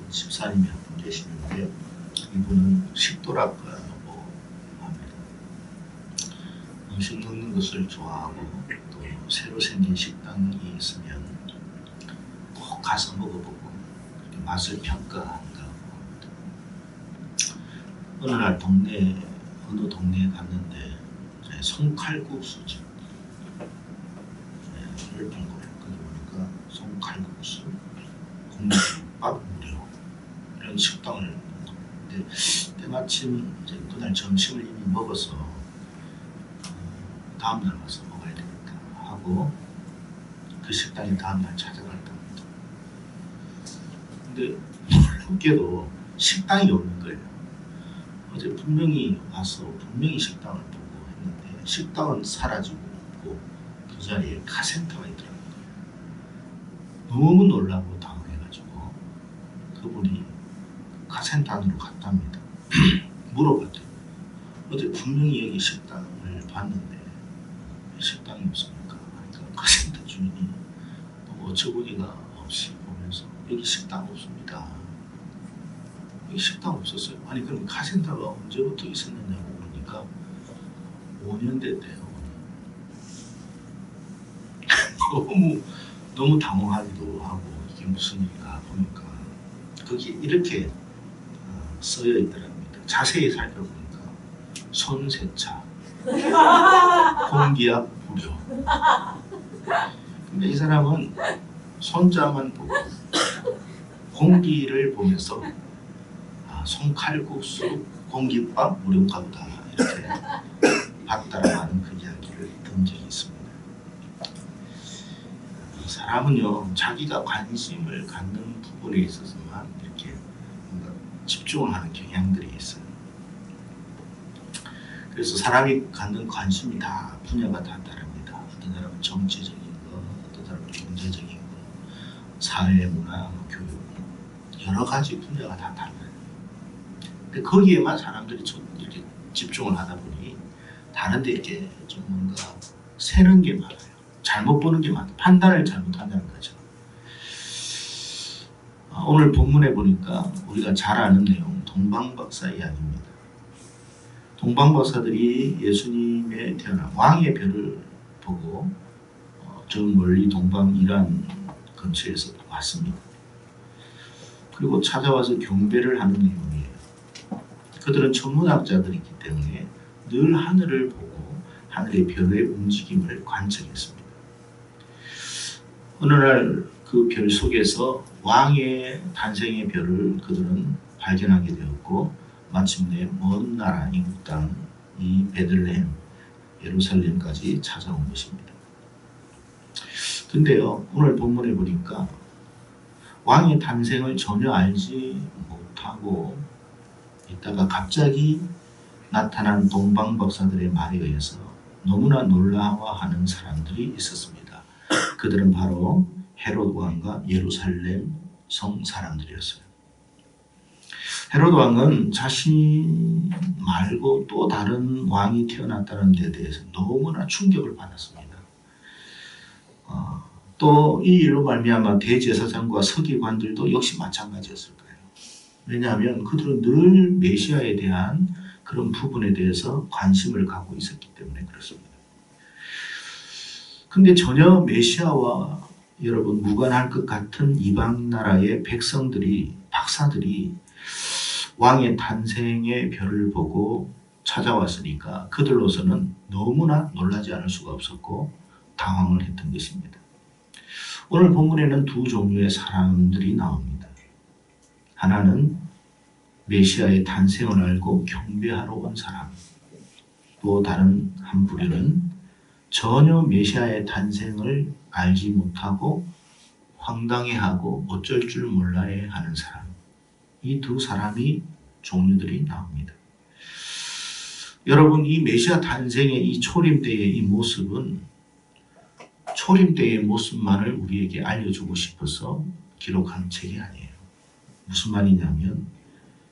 목사님이 한 분 계시는데 이분은 식도락과 뭐 합니다. 음식 먹는 것을 좋아하고 또 새로 생긴 식당이 있으면 꼭 가서 먹어보고 맛을 평가한다고 합니다. 어느 날 동네 어느 동네에 갔는데 송칼국수집 본 거예요. 거기 보니까 송칼국수, 무료 이런 식당을 근데 때마침 이제 그날 점심을 이미 먹어서 어, 다음 날 가서 먹어야 되겠다 하고 그 식당에 다음 날 찾아갔답니다. 근데 놀랍게도 식당이 없는 거예요. 어제 분명히 와서 분명히 식당을 보고 했는데 식당은 사라지고 없고 그 자리에 카센터가 있더라고요. 너무 놀라고 당황해가지고 그분이 카센터 안으로 갔답니다. 물어봤더니 어제 분명히 여기 식당을 봤는데 왜 식당이 없습니까? 그러니까 카센터 주인이 너무 어처구니가 없이 보면서 여기 식당 없습니다. 여기 식당 없었어요. 아니 그럼 카센터가 언제부터 있었느냐고 그러니까 5년 됐대요. 너무 너무 당황하기도 하고 이게 무슨 일인가 보니까 거기 이렇게 어, 쓰여 있더랍니다. 자세히 살펴보니까 손세차, 공기압 무료. 근데 이 사람은 손자만 보고 공기를 보면서 아, 손칼국수 공깃밥 무료인가 보다 이렇게 봤다라는 그 이야기를 든 적이 있습니다. 사람은요 자기가 관심을 갖는 부분에 있어서만 집중을 하는 경향들이 있어요. 그래서 사람이 갖는 관심이 다 분야가 다 다릅니다. 어떤 사람은 정치적인 거, 어떤 사람은 경제적인 거, 사회, 문화, 뭐 교육 여러 가지 분야가 다 달라요. 근데 거기에만 사람들이 좀 이렇게 집중을 하다 보니 다른데 이렇게 좀 뭔가 새는 게 많아요. 잘못 보는 게 많아. 판단을 잘못한다는 거죠. 아, 오늘 본문에 보니까 우리가 잘 아는 내용 동방박사 이야기입니다. 동방박사들이 예수님의 태어난 왕의 별을 보고 어, 저 멀리 동방 이란 근처에서 왔습니다. 그리고 찾아와서 경배를 하는 내용이에요. 그들은 천문학자들이기 때문에 늘 하늘을 보고 하늘의 별의 움직임을 관측했습니다. 어느 날 그 별 속에서 왕의 탄생의 별을 그들은 발견하게 되었고 마침내 먼 나라 이국 땅이 베들레헴 예루살렘까지 찾아온 것입니다. 근데요 오늘 본문에 보니까 왕의 탄생을 전혀 알지 못하고 있다가 갑자기 나타난 동방 박사들의 말에 의해서 너무나 놀라워하는 사람들이 있었습니다. 그들은 바로 헤롯 왕과 예루살렘 성 사람들이었어요. 헤롯 왕은 자신 말고 또 다른 왕이 태어났다는 데 대해서 너무나 충격을 받았습니다. 어, 또이 일로 말미암아 대제사장과 서기관들도 역시 마찬가지였을 거예요. 왜냐하면 그들은 늘 메시아에 대한 그런 부분에 대해서 관심을 갖고 있었기 때문에 그렇습니다. 근데 전혀 메시아와 여러분 무관할 것 같은 이방 나라의 백성들이 박사들이 왕의 탄생의 별을 보고 찾아왔으니까 그들로서는 너무나 놀라지 않을 수가 없었고 당황을 했던 것입니다. 오늘 본문에는 두 종류의 사람들이 나옵니다. 하나는 메시아의 탄생을 알고 경배하러 온 사람, 또 다른 한 부류는 전혀 메시아의 탄생을 알지 못하고 황당해하고 어쩔 줄 몰라해 하는 사람. 이 두 사람이 종류들이 나옵니다. 여러분 이 메시아 탄생의 이 초림 때의 이 모습은 초림 때의 모습만을 우리에게 알려주고 싶어서 기록한 책이 아니에요. 무슨 말이냐면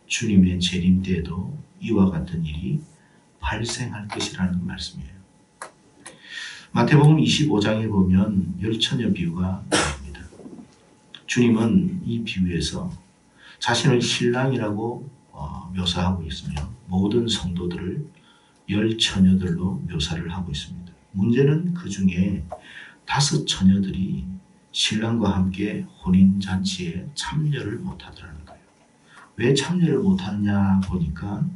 주님의 재림 때에도 이와 같은 일이 발생할 것이라는 말씀이에요. 마태복음 25장에 보면 열처녀 비유가 나옵니다. 주님은 이 비유에서 자신을 신랑이라고 어, 묘사하고 있으며 모든 성도들을 열 처녀들로 묘사를 하고 있습니다. 문제는 그 중에 다섯 처녀들이 신랑과 함께 혼인 잔치에 참여를 못하더라는 거예요. 왜 참여를 못하느냐 보니까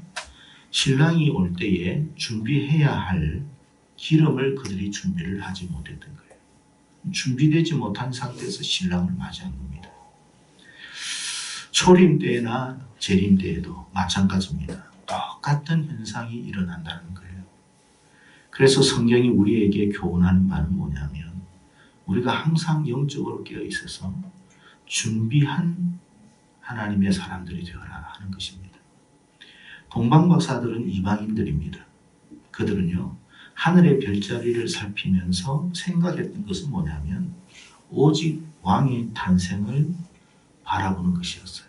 신랑이 올 때에 준비해야 할 기름을 그들이 준비를 하지 못했던 거예요. 준비되지 못한 상태에서 신랑을 맞이한 겁니다. 초림 때나 재림 때에도 마찬가지입니다. 똑같은 현상이 일어난다는 거예요. 그래서 성경이 우리에게 교훈하는 말은 뭐냐면 우리가 항상 영적으로 깨어 있어서 준비한 하나님의 사람들이 되어라 하는 것입니다. 동방박사들은 이방인들입니다. 그들은요 하늘의 별자리를 살피면서 생각했던 것은 뭐냐면 오직 왕의 탄생을 바라보는 것이었어요.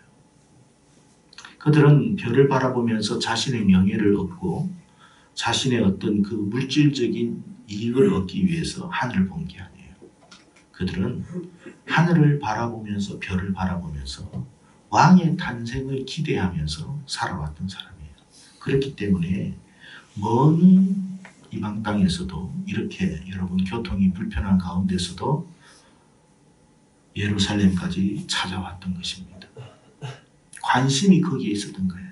그들은 별을 바라보면서 자신의 명예를 얻고 자신의 어떤 그 물질적인 이익을 얻기 위해서 하늘을 본 게 아니에요. 그들은 하늘을 바라보면서 별을 바라보면서 왕의 탄생을 기대하면서 살아왔던 사람이에요. 그렇기 때문에 먼 이방 땅에서도 이렇게 여러분 교통이 불편한 가운데서도 예루살렘까지 찾아왔던 것입니다. 관심이 거기에 있었던 거예요.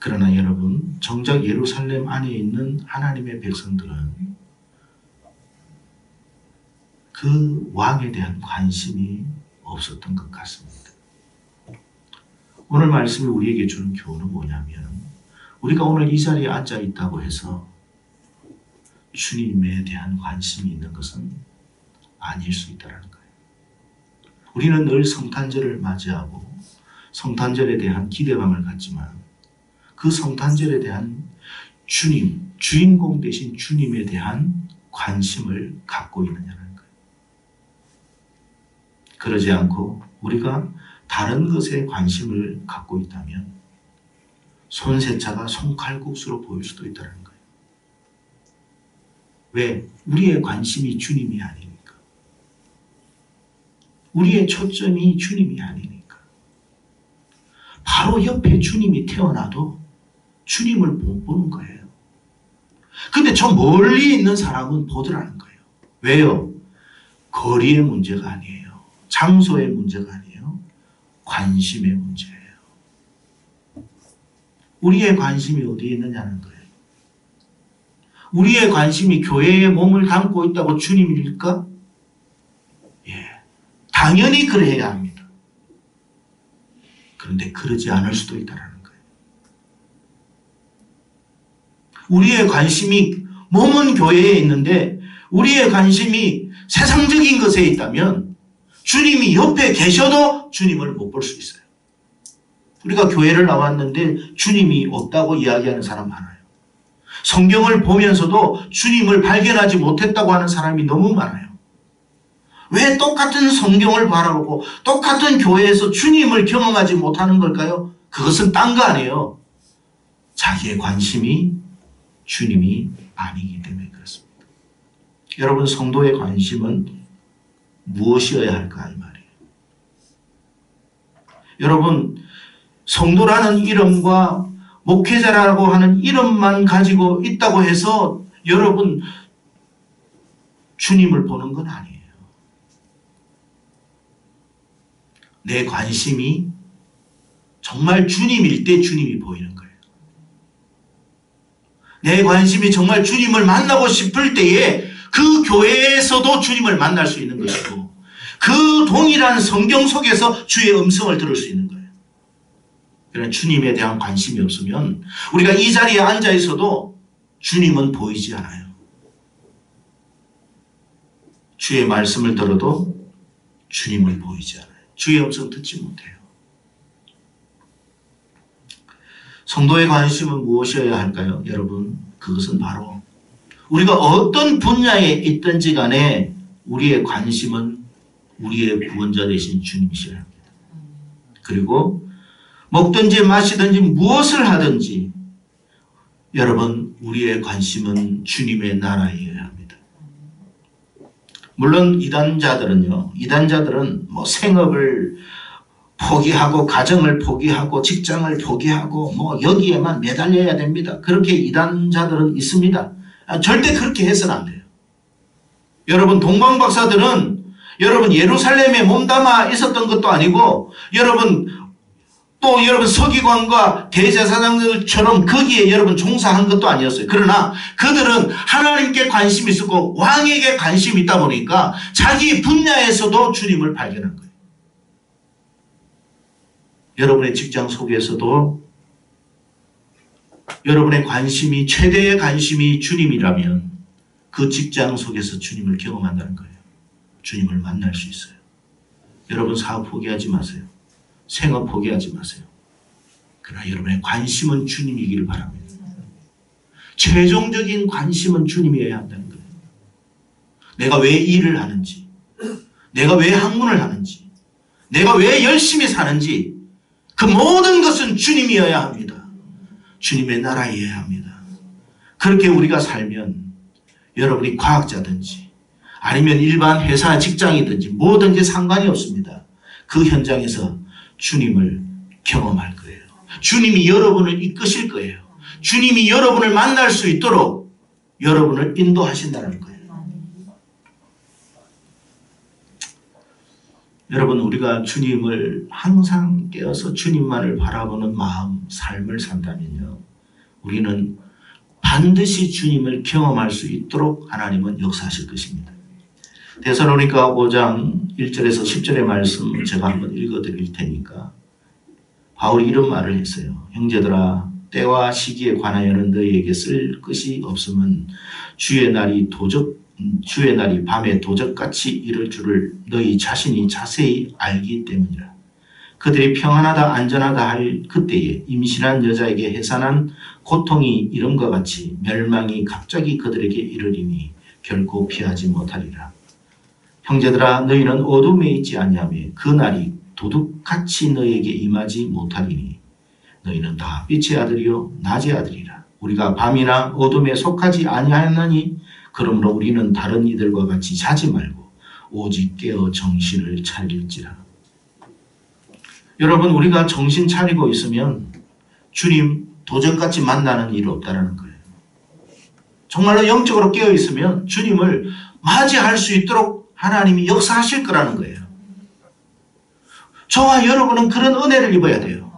그러나 여러분, 정작 예루살렘 안에 있는 하나님의 백성들은 그 왕에 대한 관심이 없었던 것 같습니다. 오늘 말씀이 우리에게 주는 교훈은 뭐냐면, 우리가 오늘 이 자리에 앉아 있다고 해서 주님에 대한 관심이 있는 것은 아닐 수 있다는 거예요. 우리는 늘 성탄절을 맞이하고 성탄절에 대한 기대감을 갖지만 그 성탄절에 대한 주님, 주인공 대신 주님에 대한 관심을 갖고 있느냐는 거예요. 그러지 않고 우리가 다른 것에 관심을 갖고 있다면 손세차가 손칼국수로 보일 수도 있다는 거예요. 왜? 우리의 관심이 주님이 아니니까. 우리의 초점이 주님이 아니니까. 바로 옆에 주님이 태어나도 주님을 못 보는 거예요. 근데 저 멀리 있는 사람은 보더라는 거예요. 왜요? 거리의 문제가 아니에요. 장소의 문제가 아니에요. 관심의 문제예요. 우리의 관심이 어디에 있느냐는 거예요. 우리의 관심이 교회에 몸을 담고 있다고 주님일까? 예. 당연히 그래야 합니다. 그런데 그러지 않을 수도 있다는 거예요. 우리의 관심이 몸은 교회에 있는데 우리의 관심이 세상적인 것에 있다면 주님이 옆에 계셔도 주님을 못 볼 수 있어요. 우리가 교회를 나왔는데 주님이 없다고 이야기하는 사람 많아요. 성경을 보면서도 주님을 발견하지 못했다고 하는 사람이 너무 많아요. 왜 똑같은 성경을 바라보고 똑같은 교회에서 주님을 경험하지 못하는 걸까요? 그것은 딴 거 아니에요. 자기의 관심이 주님이 아니기 때문에 그렇습니다. 여러분 성도의 관심은 무엇이어야 할까 이 말이에요. 여러분 성도라는 이름과 목회자라고 하는 이름만 가지고 있다고 해서 여러분 주님을 보는 건 아니에요. 내 관심이 정말 주님일 때 주님이 보이는 거예요. 내 관심이 정말 주님을 만나고 싶을 때에 그 교회에서도 주님을 만날 수 있는 것이고 그 동일한 성경 속에서 주의 음성을 들을 수 있는. 그러나 주님에 대한 관심이 없으면 우리가 이 자리에 앉아 있어도 주님은 보이지 않아요. 주의 말씀을 들어도 주님을 보이지 않아요. 주의 음성 듣지 못해요. 성도의 관심은 무엇이어야 할까요? 여러분, 그것은 바로 우리가 어떤 분야에 있든지 간에 우리의 관심은 우리의 구원자 되신 주님이셔야 합니다. 그리고 먹든지 마시든지 무엇을 하든지 여러분 우리의 관심은 주님의 나라이어야 합니다. 물론 이단자들은요. 이단자들은 뭐 생업을 포기하고 가정을 포기하고 직장을 포기하고 뭐 여기에만 매달려야 됩니다. 그렇게 이단자들은 있습니다. 아, 절대 그렇게 해서는 안 돼요. 여러분 동방 박사들은 여러분 예루살렘에 몸담아 있었던 것도 아니고 여러분 또 여러분 서기관과 대제사장들처럼 거기에 여러분 종사한 것도 아니었어요. 그러나 그들은 하나님께 관심이 있었고 왕에게 관심이 있다 보니까 자기 분야에서도 주님을 발견한 거예요. 여러분의 직장 속에서도 여러분의 관심이 최대의 관심이 주님이라면 그 직장 속에서 주님을 경험한다는 거예요. 주님을 만날 수 있어요. 여러분 사업 포기하지 마세요. 생업 포기하지 마세요. 그러나 여러분의 관심은 주님이기를 바랍니다. 최종적인 관심은 주님이어야 한다는 거예요. 내가 왜 일을 하는지, 내가 왜 학문을 하는지, 내가 왜 열심히 사는지, 그 모든 것은 주님이어야 합니다. 주님의 나라이어야 합니다. 그렇게 우리가 살면 여러분이 과학자든지 아니면 일반 회사 직장이든지 뭐든지 상관이 없습니다. 그 현장에서 주님을 경험할 거예요. 주님이 여러분을 이끄실 거예요. 주님이 여러분을 만날 수 있도록 여러분을 인도하신다는 거예요. 여러분 우리가 주님을 항상 깨어서 주님만을 바라보는 마음, 삶을 산다면요. 우리는 반드시 주님을 경험할 수 있도록 하나님은 역사하실 것입니다. 데살로니가 5장 1절에서 10절의 말씀 제가 한번 읽어 드릴 테니까 바울이 이런 말을 했어요. 형제들아 때와 시기에 관하여는 너희에게 쓸 것이 없음은 주의 날이 도적 주의 날이 밤에 도적같이 이를 줄을 너희 자신이 자세히 알기 때문이라. 그들이 평안하다 안전하다 할 그때에 임신한 여자에게 해산한 고통이 이름과 같이 멸망이 갑자기 그들에게 이르리니 결코 피하지 못하리라. 형제들아 너희는 어둠에 있지 아니하며 그 날이 도둑같이 너희에게 임하지 못하리니 너희는 다 빛의 아들이요 낮의 아들이라. 우리가 밤이나 어둠에 속하지 아니하였나니 그러므로 우리는 다른 이들과 같이 자지 말고 오직 깨어 정신을 차릴지라. 여러분 우리가 정신 차리고 있으면 주님 도전같이 만나는 일 없다라는 거예요. 정말로 영적으로 깨어 있으면 주님을 맞이할 수 있도록 하나님이 역사하실 거라는 거예요. 저와 여러분은 그런 은혜를 입어야 돼요.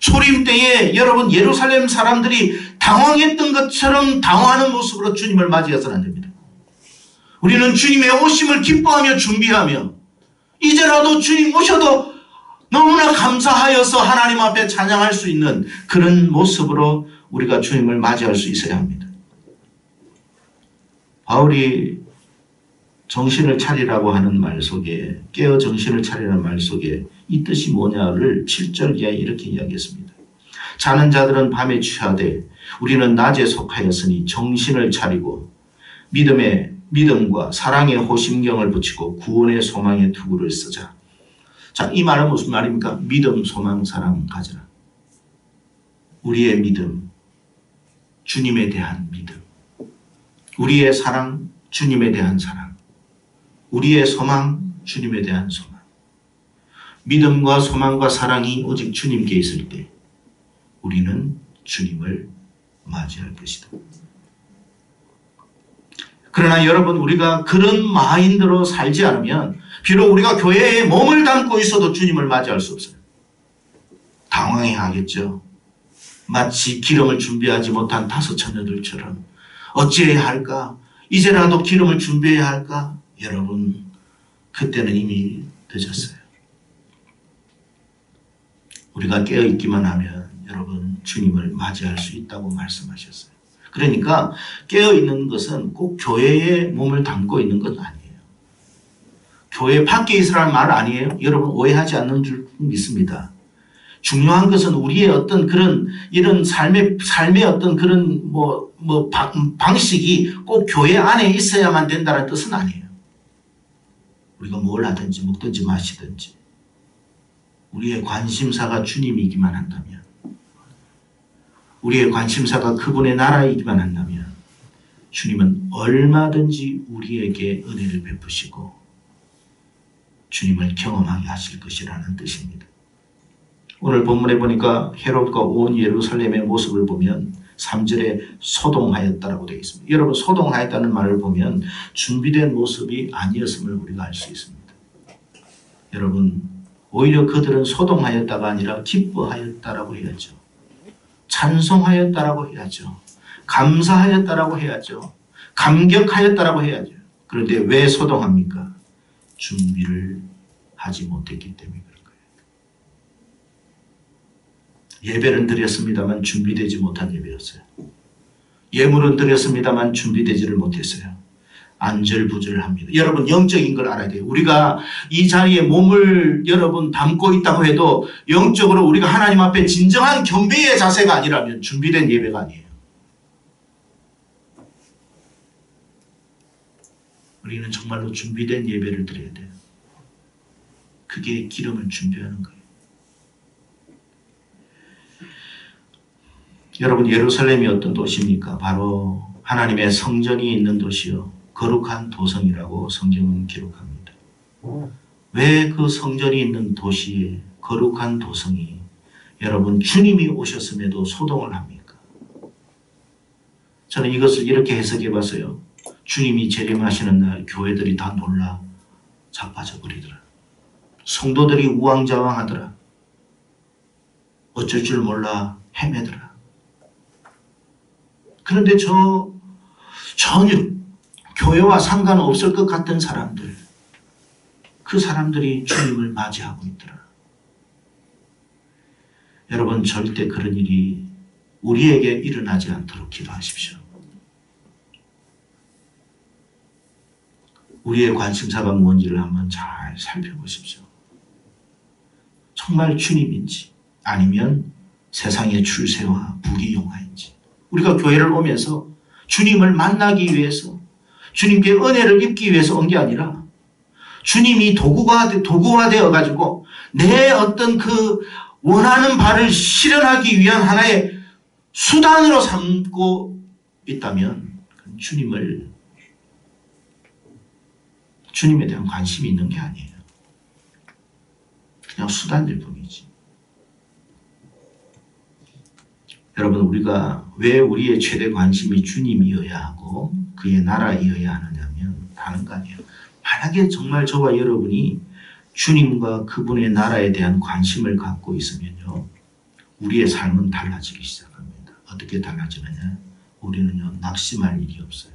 소림 때에 여러분 예루살렘 사람들이 당황했던 것처럼 당황하는 모습으로 주님을 맞이해서는 안 됩니다. 우리는 주님의 오심을 기뻐하며 준비하며 이제라도 주님 오셔도 너무나 감사하여서 하나님 앞에 찬양할 수 있는 그런 모습으로 우리가 주님을 맞이할 수 있어야 합니다. 바울이 정신을 차리라고 하는 말 속에 깨어 정신을 차리라는 말 속에 이 뜻이 뭐냐를 7절 이하에 이렇게 이야기했습니다. 자는 자들은 밤에 취하되 우리는 낮에 속하였으니 정신을 차리고 믿음의 믿음과 사랑의 호심경을 붙이고 구원의 소망의 투구를 쓰자. 자, 이 말은 무슨 말입니까? 믿음, 소망, 사랑 가져라. 우리의 믿음, 주님에 대한 믿음. 우리의 사랑, 주님에 대한 사랑. 우리의 소망, 주님에 대한 소망. 믿음과 소망과 사랑이 오직 주님께 있을 때 우리는 주님을 맞이할 것이다. 그러나 여러분 우리가 그런 마인드로 살지 않으면 비록 우리가 교회에 몸을 담고 있어도 주님을 맞이할 수 없어요. 당황해 하겠죠. 마치 기름을 준비하지 못한 다섯 처녀들처럼 어찌해야 할까? 이제라도 기름을 준비해야 할까? 여러분 그때는 이미 늦었어요. 우리가 깨어있기만 하면 여러분 주님을 맞이할 수 있다고 말씀하셨어요. 그러니까 깨어있는 것은 꼭 교회에 몸을 담고 있는 것 아니에요. 교회 밖에 있으라는 말 아니에요. 여러분 오해하지 않는 줄 믿습니다. 중요한 것은 우리의 어떤 그런 이런 삶의 삶의 어떤 그런 뭐, 뭐 방, 방식이 꼭 교회 안에 있어야만 된다는 뜻은 아니에요. 우리가 뭘 하든지 먹든지 마시든지 우리의 관심사가 주님이기만 한다면 우리의 관심사가 그분의 나라이기만 한다면 주님은 얼마든지 우리에게 은혜를 베푸시고 주님을 경험하게 하실 것이라는 뜻입니다. 오늘 본문에 보니까 헤롯과 온 예루살렘의 모습을 보면 3절에 소동하였다라고 되어 있습니다. 여러분 소동하였다는 말을 보면 준비된 모습이 아니었음을 우리가 알 수 있습니다. 여러분 오히려 그들은 소동하였다가 아니라 기뻐하였다라고 해야죠. 찬송하였다라고 해야죠. 감사하였다라고 해야죠. 감격하였다라고 해야죠. 그런데 왜 소동합니까? 준비를 하지 못했기 때문에 그런 거 예배는 드렸습니다만 준비되지 못한 예배였어요. 예물은 드렸습니다만 준비되지를 못했어요. 안절부절합니다. 여러분 영적인 걸 알아야 돼요. 우리가 이 자리에 몸을 여러분 담고 있다고 해도 영적으로 우리가 하나님 앞에 진정한 경배의 자세가 아니라면 준비된 예배가 아니에요. 우리는 정말로 준비된 예배를 드려야 돼요. 그게 기름을 준비하는 거예요. 여러분 예루살렘이 어떤 도시입니까? 바로 하나님의 성전이 있는 도시요. 거룩한 도성이라고 성경은 기록합니다. 왜 그 성전이 있는 도시에 거룩한 도성이 여러분 주님이 오셨음에도 소동을 합니까? 저는 이것을 이렇게 해석해 봤어요. 주님이 재림하시는 날 교회들이 다 놀라 자빠져 버리더라. 성도들이 우왕좌왕하더라. 어쩔 줄 몰라 헤매더라. 그런데 저 전혀 교회와 상관없을 것 같은 사람들, 그 사람들이 주님을 맞이하고 있더라. 여러분 절대 그런 일이 우리에게 일어나지 않도록 기도하십시오. 우리의 관심사가 뭔지를 한번 잘 살펴보십시오. 정말 주님인지 아니면 세상의 출세와 부귀영화인지 우리가 교회를 오면서 주님을 만나기 위해서 주님께 은혜를 입기 위해서 온 게 아니라 주님이 도구가 도구화 되어 가지고 내 어떤 그 원하는 바를 실현하기 위한 하나의 수단으로 삼고 있다면 주님을 주님에 대한 관심이 있는 게 아니에요. 그냥 수단일 뿐이지. 여러분 우리가 왜 우리의 최대 관심이 주님이어야 하고 그의 나라이어야 하느냐면 다른 거 아니에요. 만약에 정말 저와 여러분이 주님과 그분의 나라에 대한 관심을 갖고 있으면요. 우리의 삶은 달라지기 시작합니다. 어떻게 달라지느냐? 우리는요. 낙심할 일이 없어요.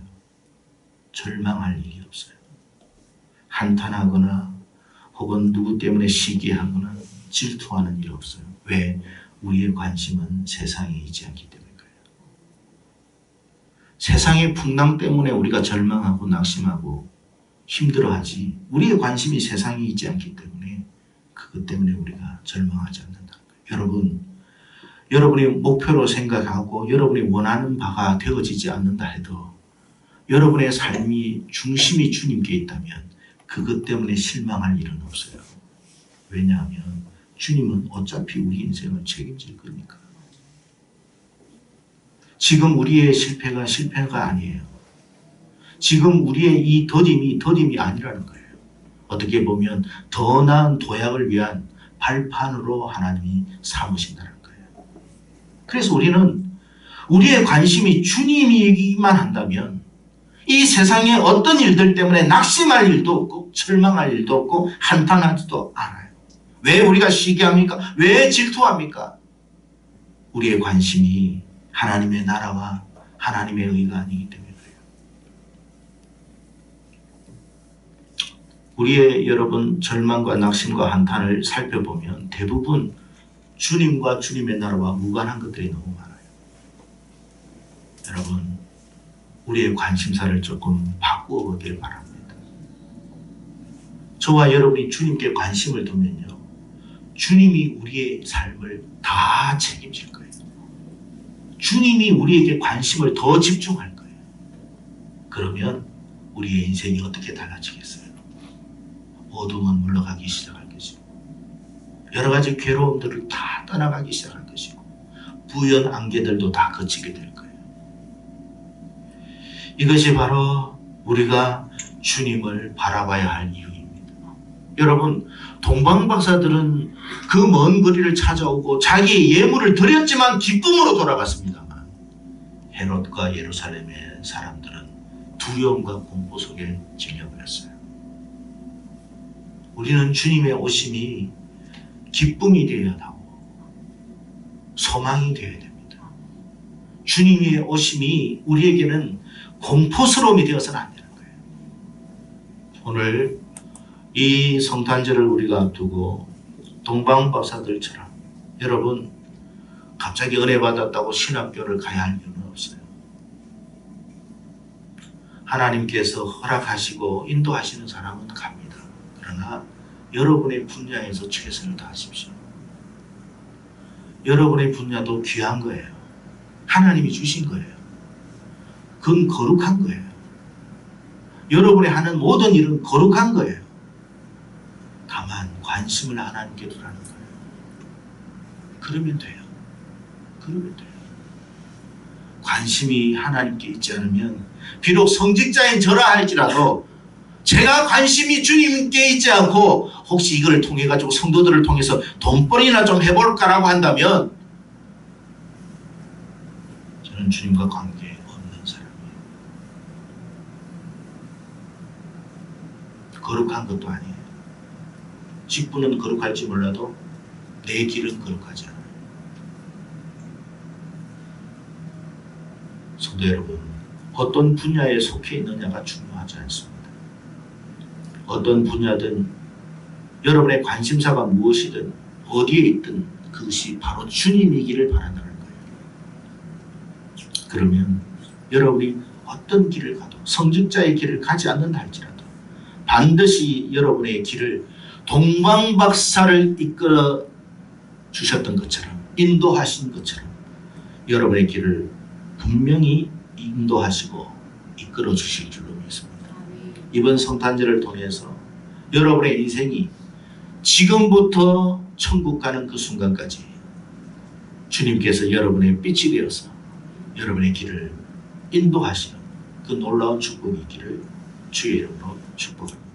절망할 일이 없어요. 한탄하거나 혹은 누구 때문에 시기하거나 질투하는 일이 없어요. 왜? 우리의 관심은 세상에 있지 않기 때문에 그래요. 세상의 풍랑 때문에 우리가 절망하고 낙심하고 힘들어하지 우리의 관심이 세상에 있지 않기 때문에 그것 때문에 우리가 절망하지 거예요. 여러분, 여러분이 목표로 생각하고 여러분이 원하는 바가 되어지지 않는다 해도 여러분의 삶이 중심이 주님께 있다면 그것 때문에 실망할 일은 없어요. 왜냐하면 주님은 어차피 우리 인생을 책임질 거니까. 지금 우리의 실패가 실패가 아니에요. 지금 우리의 이 더딤이 더딤이 아니라는 거예요. 어떻게 보면 더 나은 도약을 위한 발판으로 하나님이 삼으신다는 거예요. 그래서 우리는 우리의 관심이 주님이기만 한다면 이 세상의 어떤 일들 때문에 낙심할 일도 없고 절망할 일도 없고 한탄하지도 않아요. 왜 우리가 시기합니까? 왜 질투합니까? 우리의 관심이 하나님의 나라와 하나님의 의가 아니기 때문에 그래요. 우리의 여러분 절망과 낙심과 한탄을 살펴보면 대부분 주님과 주님의 나라와 무관한 것들이 너무 많아요. 여러분, 우리의 관심사를 조금 바꾸어 보길 바랍니다. 저와 여러분이 주님께 관심을 두면요. 주님이 우리의 삶을 다 책임질 거예요. 주님이 우리에게 관심을 더 집중할 거예요. 그러면 우리의 인생이 어떻게 달라지겠어요? 어둠은 물러가기 시작할 것이고, 여러 가지 괴로움들을 다 떠나가기 시작할 것이고, 부연 안개들도 다 거치게 될 거예요. 이것이 바로 우리가 주님을 바라봐야 할 이유입니다. 여러분 동방 박사들은 그 먼 거리를 찾아오고 자기의 예물을 드렸지만 기쁨으로 돌아갔습니다만 헤롯과 예루살렘의 사람들은 두려움과 공포 속에 질려버렸어요. 우리는 주님의 오심이 기쁨이 되어야 하고 소망이 되어야 됩니다. 주님의 오심이 우리에게는 공포스러움이 되어서는 안 되는 거예요. 오늘 이 성탄절을 우리가 앞두고 동방박사들처럼 여러분 갑자기 은혜 받았다고 신학교를 가야 할 이유는 없어요. 하나님께서 허락하시고 인도하시는 사람은 갑니다. 그러나 여러분의 분야에서 최선을 다하십시오. 여러분의 분야도 귀한 거예요. 하나님이 주신 거예요. 그건 거룩한 거예요. 여러분이 하는 모든 일은 거룩한 거예요. 다만 관심을 하나님께 두라는 거예요. 그러면 돼요. 그러면 돼요. 관심이 하나님께 있지 않으면 비록 성직자인 저라 할지라도 제가 관심이 주님께 있지 않고 혹시 이걸 통해 가지고 성도들을 통해서 돈벌이나 좀 해볼까라고 한다면 저는 주님과 관계 없는 사람이에요. 거룩한 것도 아니에요. 직분은 거룩할지 몰라도 내 길은 거룩하지 않아요. 성도 여러분, 어떤 분야에 속해 있느냐가 중요하지 않습니다. 어떤 분야든 여러분의 관심사가 무엇이든 어디에 있든 그것이 바로 주님이기를 바란다는 거예요. 그러면 여러분이 어떤 길을 가도 성직자의 길을 가지 않는다 할지라도 반드시 여러분의 길을 동방박사를 이끌어 주셨던 것처럼 인도하신 것처럼 여러분의 길을 분명히 인도하시고 이끌어 주실 줄로 믿습니다. 이번 성탄절을 통해서 여러분의 인생이 지금부터 천국 가는 그 순간까지 주님께서 여러분의 빛이 되어서 여러분의 길을 인도하시는 그 놀라운 축복이 있기를 주의 이름으로 축복합니다.